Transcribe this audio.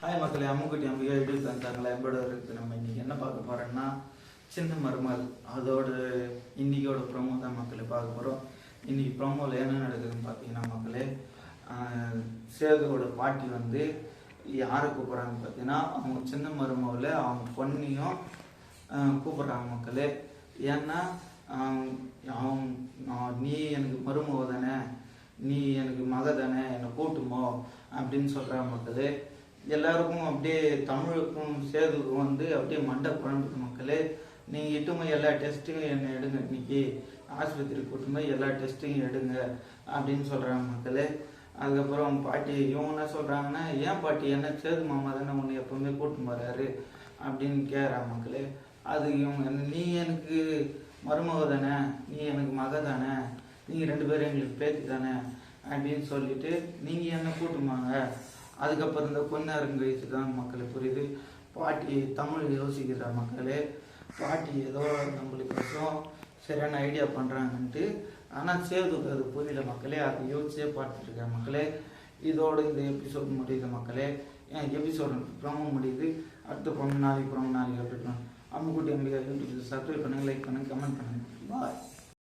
Hi மக்களே அம்முக்குட்டி Ambika YouTube தந்தாங்களா? எம்போட இருக்கு நம்ம இன்னைக்கு என்ன பார்க்க போறோம்னா சின்ன மருமகள். அதோட இன்னைக்கோட ப்ரோமோ தான் மக்களே பார்க்க போகிறோம் இன்னைக்கு ப்ரோமோவில் என்ன நடக்குதுன்னு பார்த்தீங்கன்னா மக்களே ஆஹ் சேதுவோட பாட்டி வந்து யாரை கூப்பிட்றாங்க பார்த்தீங்கன்னா அவங்க சின்ன மருமகளை அவங்க பொண்ணையும் கூப்பிட்றாங்க மக்களே. ஏன்னா அவங்க நான் நீ எனக்கு மருமக தானே நீ எனக்கு மக தானே என்னை கூட்டுமோ அப்படின்னு சொல்கிறாங்க மக்களே. எல்லாருக்கும் அப்படியே தமிழுக்கும் சேதுக்கும் வந்து அப்படியே மண்டை குழம்புக்கு மக்களே. நீங்கள் இட்டுமே எல்லா டெஸ்ட்டையும் என்னை எடுங்க இன்னைக்கு. ஆஸ்பத்திரி கூட்டுமே எல்லா டெஸ்ட்டையும் எடுங்க அப்படின்னு சொல்கிறாங்க மக்களே. அதுக்கப்புறம் பாட்டி இவங்க என்ன சொல்கிறாங்கன்னா ஏன் பாட்டி என்ன சேது மாமா தானே ஒன்று எப்போவுமே கூட்டு போறாரு அப்படின்னு கேட்குறாங்க மக்களே. அது இவங்க நீ எனக்கு மருமக தானே நீ எனக்கு மக தானே நீங்கள் ரெண்டு பேரும் எங்களுக்கு பேத்தி தானே அப்படின்னு சொல்லிட்டு நீங்கள் என்ன கூட்டுமாங்க அதுக்கப்புறம் இந்த கொஞ்ச நேரம் தான் மக்களுக்கு புரியுது. பாட்டி தமிழ் யோசிக்கிற மக்களே பாட்டி ஏதோ நம்மளுக்கோசம் சரியான ஐடியா பண்ணுறாங்கன்ட்டு ஆனால் சேதுக்கு அது புரியல மக்களே அதை யோசிச்சே பார்த்துட்ருக்கேன் மக்களே. இதோட இந்த எபிசோட் முடியுது மக்களே. என் எபிசோட் ப்ரோமோ முடியுது. அடுத்த ப்ரோமோ நாளைக்கு ப்ரோமோ நாளைக்கு அப்படி அம்முக்குட்டி அம்பிகா யூடியூப் சப்ஸ்கிரைப் பண்ணுங்கள் லைக் பண்ணுங்கள் கமெண்ட் பண்ணுங்கள் பாய்